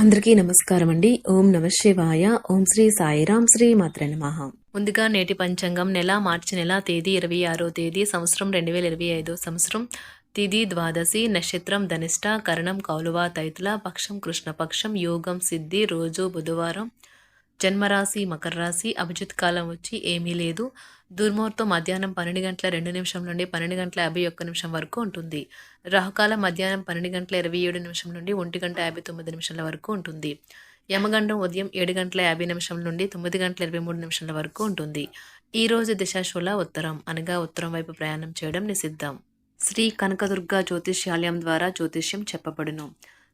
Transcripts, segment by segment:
అందరికీ నమస్కారం అండి ఓం నమ శివాయ. ఓం శ్రీ సాయిరాం శ్రీ మాత్ర నమః. ముందుగా నేటి పంచాంగం నెల మార్చి నెల తేదీ ఇరవై ఆరో తేదీ సంవత్సరం రెండు వేల ఇరవై ఐదో సంవత్సరం. తిది ద్వాదశి నక్షత్రం ధనిష్ట కరణం కౌలువ తైతుల పక్షం కృష్ణపక్షం యోగం సిద్ధి రోజు బుధవారం. జన్మరాశి మకర రాశి అభిజిత్ కాలం వచ్చి ఏమీ లేదు. దుర్ముహూర్తం మధ్యాహ్నం పన్నెండు గంటల రెండు నిమిషం నుండి పన్నెండు గంటల యాభై ఒక్క నిమిషం వరకు ఉంటుంది. రాహుకాలం మధ్యాహ్నం పన్నెండు గంటల ఇరవై ఏడు నిమిషం నుండి ఒంటి గంట యాభై తొమ్మిది నిమిషాల వరకు ఉంటుంది. యమగండం ఉదయం ఏడు గంటల యాభై నిమిషం నుండి తొమ్మిది గంటల ఇరవై మూడు నిమిషాల వరకు ఉంటుంది. ఈ రోజు దిశాశూల ఉత్తరం అనగా ఉత్తరం వైపు ప్రయాణం చేయడం నిషిద్ధం. శ్రీ కనకదుర్గ జ్యోతిష్యాలయం ద్వారా జ్యోతిష్యం చెప్పబడును.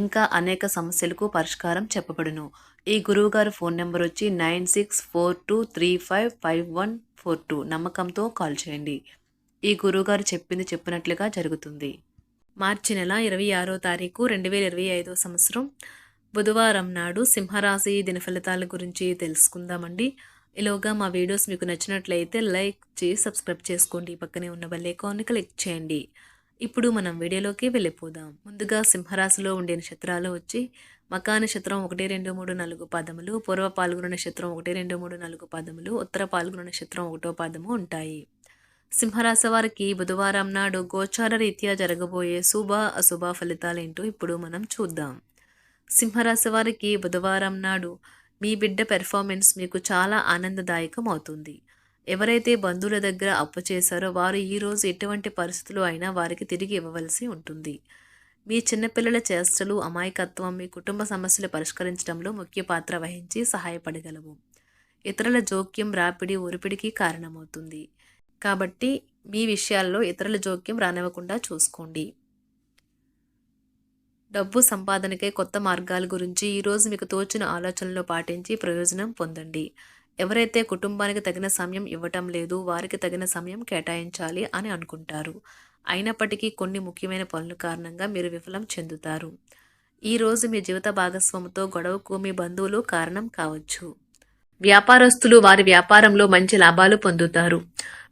ఇంకా అనేక సమస్యలకు పరిష్కారం చెప్పబడును. ఈ గురువుగారు ఫోన్ నెంబర్ వచ్చి nine six four two three five five one four two నమ్మకంతో కాల్ చేయండి. ఈ గురువుగారు చెప్పింది చెప్పినట్లుగా జరుగుతుంది. మార్చి నెల ఇరవై ఆరో తారీఖు రెండు వేల ఇరవై ఐదో సంవత్సరం. బుధవారం నాడు సింహరాశి దినఫలితాల గురించి తెలుసుకుందామండి. ఇలాగా మా వీడియోస్ మీకు నచ్చినట్లయితే లైక్ చేసి సబ్స్క్రైబ్ చేసుకోండి. పక్కనే ఉన్న బెల్ ఐకాన్ని క్లిక్ చేయండి. ఇప్పుడు మనం వీడియోలోకి వెళ్ళిపోదాం. ముందుగా సింహరాశిలో ఉండే నక్షత్రాలు వచ్చి మకా నక్షత్రం ఒకటి రెండు మూడు నాలుగు పదములు పూర్వ పాల్గొన నక్షత్రం ఒకటి రెండు మూడు నాలుగు పదములు ఉత్తర పాల్గొన నక్షత్రం ఒకటో పదము ఉంటాయి. సింహరాశి వారికి బుధవారం నాడు గోచార రీత్యా జరగబోయే శుభ అశుభ ఫలితాలేంటో ఇప్పుడు మనం చూద్దాం. సింహరాశి వారికి బుధవారం నాడు మీ బిడ్డ పెర్ఫార్మెన్స్ మీకు చాలా ఆనందదాయకం అవుతుంది. ఎవరైతే బంధువుల దగ్గర అప్పు చేశారో వారు ఈరోజు ఎటువంటి పరిస్థితులు అయినా వారికి తిరిగి ఇవ్వవలసి ఉంటుంది. మీ చిన్నపిల్లల చేష్టలు అమాయకత్వం మీ కుటుంబ సమస్యలు పరిష్కరించడంలో ముఖ్య పాత్ర వహించి సహాయపడగలవు. ఇతరుల జోక్యం రాపిడి ఒరిపిడికి కారణమవుతుంది. కాబట్టి మీ విషయాల్లో ఇతరుల జోక్యం రానివ్వకుండా చూసుకోండి. డబ్బు సంపాదనకై కొత్త మార్గాల గురించి ఈరోజు మీకు తోచిన ఆలోచనలు పాటించి ప్రయోజనం పొందండి. ఎవరైతే కుటుంబానికి తగిన సమయం ఇవ్వటం లేదు వారికి తగిన సమయం కేటాయించాలి అని అనుకుంటారు. అయినప్పటికీ కొన్ని ముఖ్యమైన పనుల కారణంగా మీరు విఫలం చెందుతారు. ఈరోజు మీ జీవిత భాగస్వామితో గొడవకు మీ బంధువులు కారణం కావచ్చు. వ్యాపారస్తులు వారి వ్యాపారంలో మంచి లాభాలు పొందుతారు.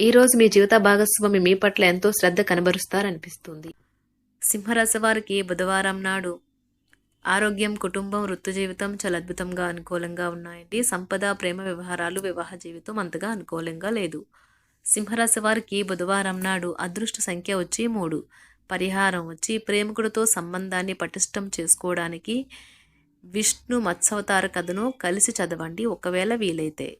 ఈ రోజు మీ జీవిత భాగస్వామి మీ పట్ల ఎంతో శ్రద్ధ కనబరుస్తారనిపిస్తుంది. సింహరాశి వారికి బుధవారం నాడు ఆరోగ్యం కుటుంబం వృత్తి జీవితం చాలా అద్భుతంగా అనుకూలంగా ఉన్నాయండి. సంపద ప్రేమ వ్యవహారాలు వివాహ జీవితం అంతగా అనుకూలంగా లేదు. సింహరాశి వారికి బుధవారం నాడు అదృష్ట సంఖ్య వచ్చి మూడు. పరిహారం వచ్చి ప్రేమికుడితో సంబంధాన్ని పటిష్టం చేసుకోవడానికి విష్ణు మత్స్యవతార కథను కలిసి చదవండి. ఒకవేళ వీలైతే